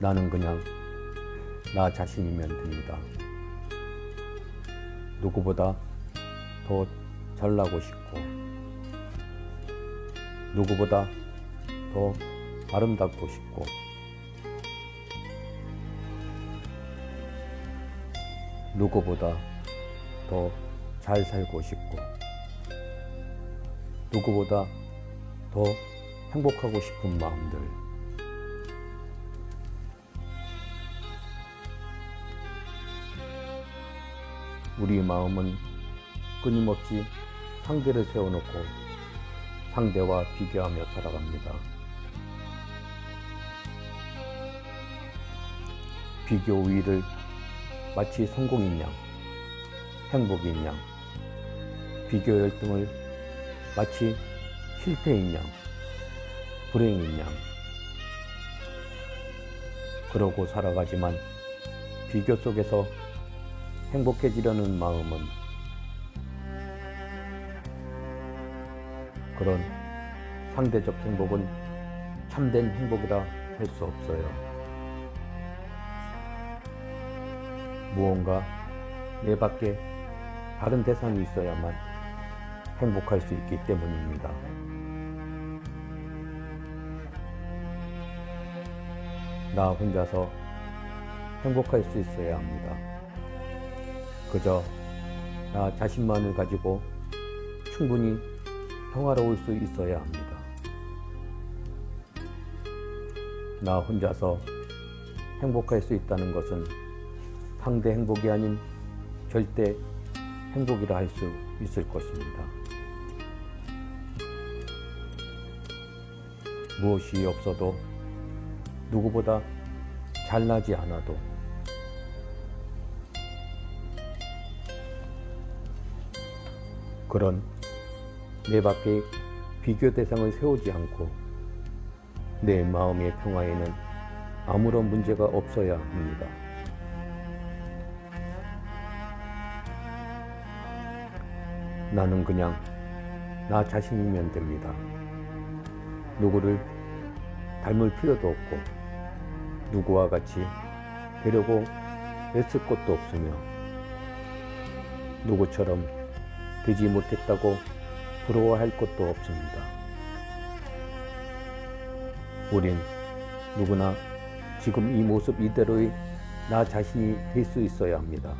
나는 그냥 나 자신이면 됩니다. 누구보다 더 잘나고 싶고, 누구보다 더 아름답고 싶고, 누구보다 더 잘 살고 싶고, 누구보다 더 행복하고 싶은 마음들. 우리 마음은 끊임없이 상대를 세워놓고 상대와 비교하며 살아갑니다. 비교 우위를 마치 성공인 양, 행복인 양, 비교 열등을 마치 실패인 양, 불행인 양. 그러고 살아가지만 비교 속에서 행복해지려는 마음은 그런 상대적 행복은 참된 행복이라 할 수 없어요. 무언가 내 밖에 다른 대상이 있어야만 행복할 수 있기 때문입니다. 나 혼자서 행복할 수 있어야 합니다. 그저 나 자신만을 가지고 충분히 평화로울 수 있어야 합니다. 나 혼자서 행복할 수 있다는 것은 상대 행복이 아닌 절대 행복이라 할 수 있을 것입니다. 무엇이 없어도 누구보다 잘나지 않아도 그런 내 밖에 비교 대상을 세우지 않고 내 마음의 평화에는 아무런 문제가 없어야 합니다. 나는 그냥 나 자신이면 됩니다. 누구를 닮을 필요도 없고 누구와 같이 되려고 애쓸 것도 없으며 누구처럼 되지 못했다고 부러워할 것도 없습니다. 우린 누구나 지금 이 모습 이대로의 나 자신이 될 수 있어야 합니다.